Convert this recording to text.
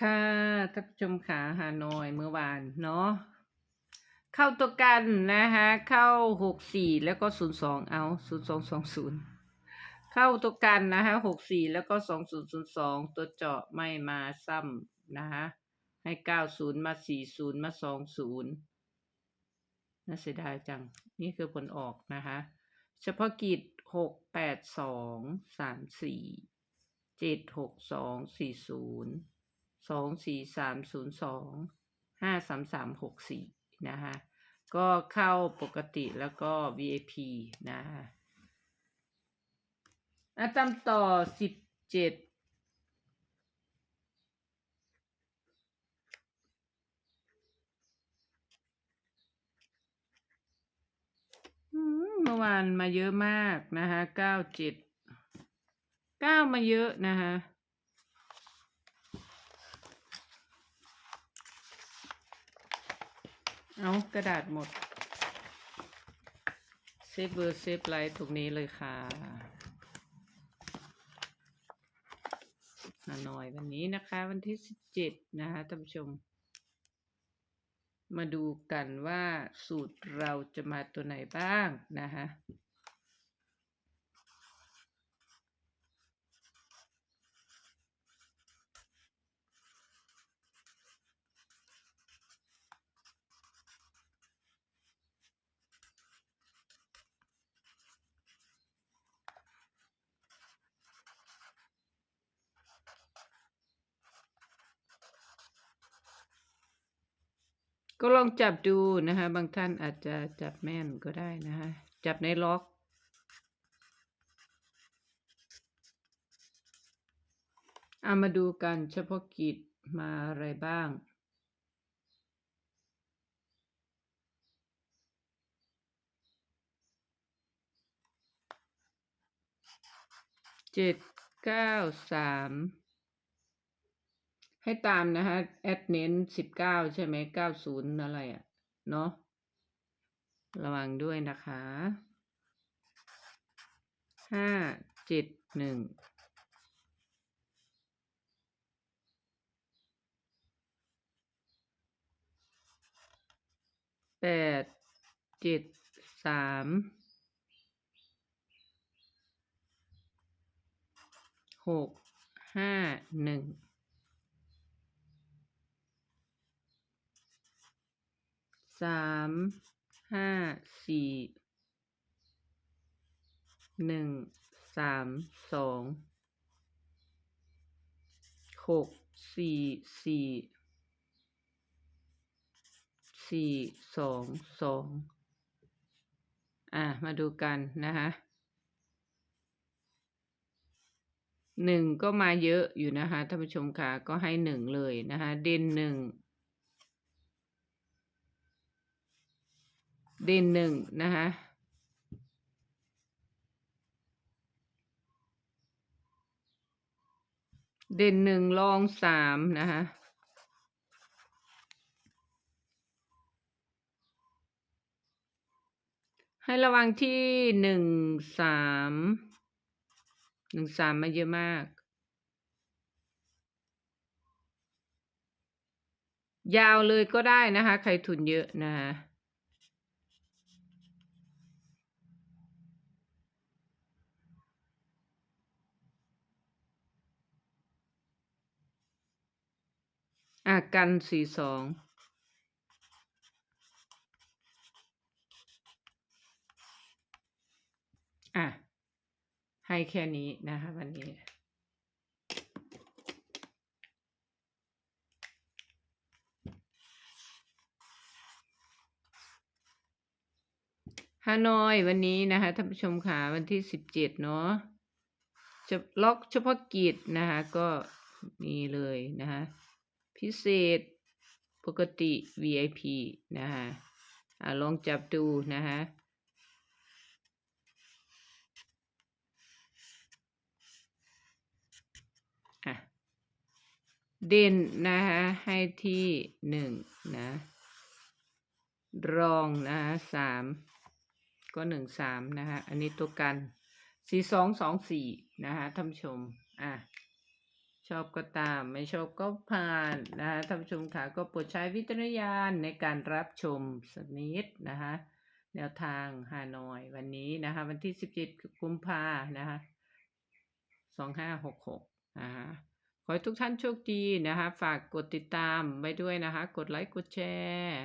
ค่ะท่านผู้ชมขาฮานอยเมื่อวานเนาะเข้าตัวกันนะคะเข้าหกสี่แล้วก็ศูนย์สองเอาศูนย์สองสองศูนย์เข้าตัวกันนะคะหกสี่แล้วก็สองศูนย์ศูนย์สองตัวเจาะไม่มาซ้ำนะคะให้เก้าศูนย์มาสี่ศูนย์มาสองศูนย์น่าเสียดายจัง นี่คือผลออกนะคะ เฉพาะกิจหกแปดสองสามสี่เจ็ดหกสองสี่ศูนย์ สองสี่สามศูนย์สองห้าสามสามหกสี่นะคะก็เข้าปกติแล้วก็ VIP นะคะอาตามต่อสิบเจ็ดเมื่อวานมาเยอะมากนะคะเก้าเจ็ดเก้ามาเยอะนะคะ เอากระดาษหมด เซฟเบอร์เซฟไลท์ตรงนี้เลยค่ะฮานอยวันนี้นะคะ วันที่สิบเจ็ดนะคะท่านผู้ชม มาดูกันว่าสูตรเราจะมาตัวไหนบ้างนะคะ ก็ลองจับดูนะคะ บางท่านอาจจะจับแม่นก็ได้นะคะ จับในล็อก เอามาดูกันเฉพาะกิจมาอะไรบ้างเจ็ดเก้าสาม ให้ตามนะคะแอดเน้นสิบเก้าใช่ไหมเก้าศูนย์อะไรอะ่ะ เนาะระวังด้วยนะคะห้าเจ็ดหนึ่งแปดเจ็ดสามหกห้าหนึ่ง สามห้าสี่หนึ่งสามสองหกสี่สี่สี่สองสองอะ มาดูกันนะคะหนึ่งก็มาเยอะอยู่นะคะท่านผู้ชมค่ะก็ให้หนึ่งเลยนะคะเด่นหนึ่ง เด่นหนึ่งนะคะเด่นหนึ่งรองสามนะคะให้ระวังที่หนึ่งสามหนึ่งสามมาเยอะมาก ยาวเลยก็ได้นะคะ ใครทุนเยอะนะคะ อะกันสี่สองอะ ให้แค่นี้นะคะวันนี้ฮานอยวันนี้นะคะท่านผู้ชมค่ะวันที่สิบเจ็ดเนาะจะล็อกเฉพาะกิจนะคะก็มีเลยนะคะ พิเศษ ปกติ VIP นะคะอะลองจับดูนะคะอะเด่นนะคะให้ที่หนึ่งนะ รองนะคะสามก็หนึ่งสามนะคะอันนี้ตัวกันสี่สองสองสี่นะคะท่านผู้ชม อะ ชอบก็ตามไม่ชอบก็ผ่านนะคะท่านผู้ชมค่ะก็โปรดใช้วิจารณญาณในการรับชมสักนิดนะคะแนวทางฮานอยวันนี้นะคะ วันที่17กุมภานะคะ2566นะคะขอให้ทุกท่านโชคดีนะคะ ฝากกดติดตามไว้ด้วยนะคะ กดไลค์กดแชร์